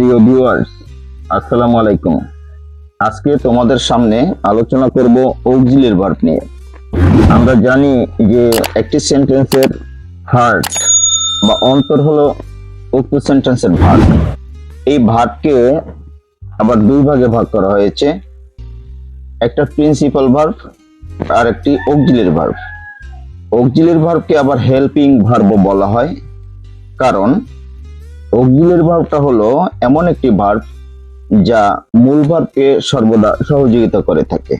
প্রিয় ভিউয়ার্স আসসালামু আলাইকুম। আজকে তোমাদের সামনে আলোচনা করব অক্সিলের ভার্ব নিয়ে। আমরা জানি যে একটি সেন্টেন্সের হার্ট বা অন্তর হলো উক্ত সেন্টেন্সের ভার্ব এই ভার্বকে আবার দুই ভাগে ভাগ করা হয়েছে। একটা প্রিন্সিপাল ভার্ব আর একটি অক্সিলের ভার্ব অক্সিলের ভার্বকে আবার হেল্পিং ভার্ব বলা হয়। কারণ অক্সিলের ভার্বটা হলো এমন একটি ভার্ব যা মূল ভার্বকে সর্বদা সহযোগিতা করে থাকে।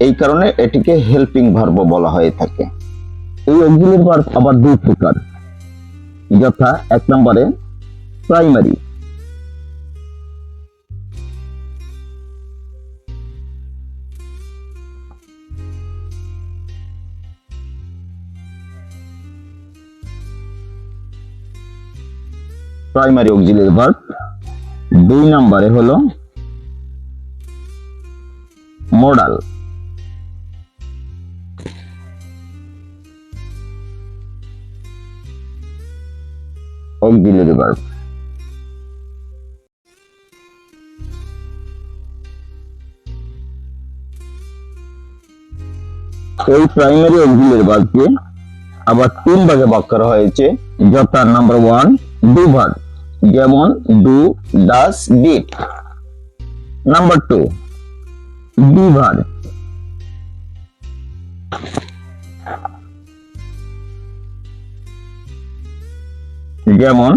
এই কারণে এটিকে হেল্পিং ভার্ব বলা হয়ে থাকে। এই অক্সিলের ভার্ব আবার দুই প্রকার, যথা এক নম্বরে প্রাইমারি প্রাইমারি অক্সিলারি ভার্ব দুই নম্বরে হলো মোডাল অক্সিলারি ভার্ব এই প্রাইমারি অক্সিলারি ভার্বকে আবার তিন ভাগে ভাগ করা হয়েছে যথা নাম্বার ওয়ান ডু ভার্ব যেমন do does did number two be verb যেমন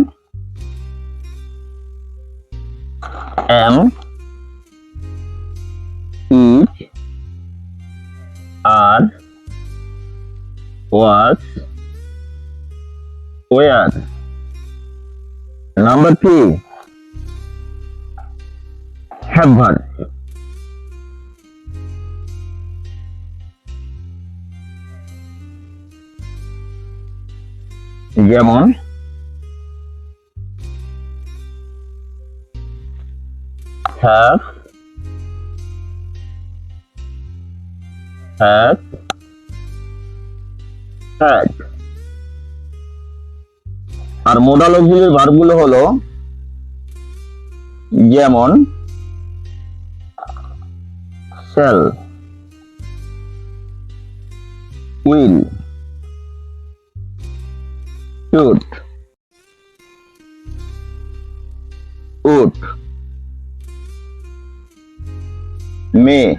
am is are was where number three have verb যেমন have have had আর মোডাল অক্সিলারি ভার্বগুলো হলো যেমন shall will should would may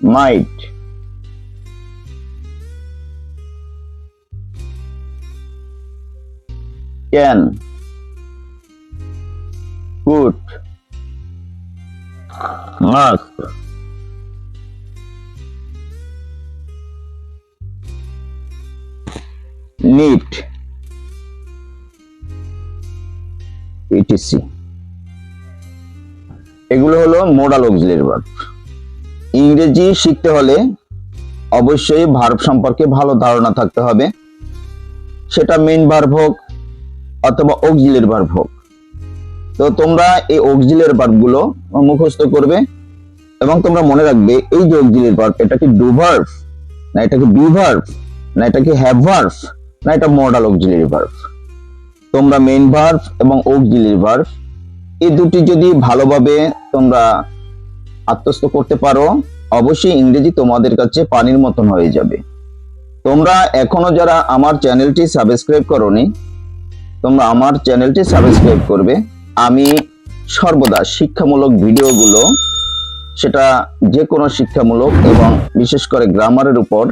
might can. Could must need etc এগুলো হলো modal auxiliary verb ইংরেজি শিখতে হলে অবশ্যই ভার্ব সম্পর্কে ভালো ধারণা থাকতে হবে। সেটা মেইন ভার্ব হোক অথবা অক্সিলের ভার্ব হোক। তো তোমরা এই অক্সিলের ভার্বগুলো মুখস্থ করবে এবং তোমরা মনে রাখবে, এই যে অক্সিলের ভার্ব এটা কি ডু ভার্ব না এটা কি বি ভার্ব না এটা কি হ্যাভ ভার্ব না এটা মডাল অক্সিলারি ভার্ব তোমরা মেইন ভার্ব এবং অক্সিলারি ভার্ব এই দুটি যদি ভালোভাবে তোমরা আত্মস্থ করতে পারো, অবশ্যই ইংরেজি তোমাদের কাছে পানির মতন হয়ে যাবে। তোমরা এখনও যারা আমার চ্যানেলটি সাবস্ক্রাইব করনি তোমরা আমার চ্যানেলটি সাবস্ক্রাইব করবে। আমি সর্বদা শিক্ষামূলক ভিডিওগুলো, সেটা যে কোনো শিক্ষামূলক এবং বিশেষ করে গ্রামারের উপর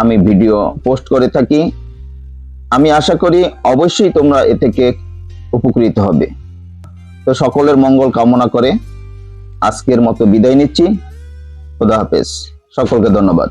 আমি ভিডিও পোস্ট করে থাকি। আমি আশা করি অবশ্যই তোমরা এ থেকে উপকৃত হবে। তো সকলের মঙ্গল কামনা করে আজকের মতো বিদায় নিচ্ছি। খোদা হাফেজ। সকলকে ধন্যবাদ।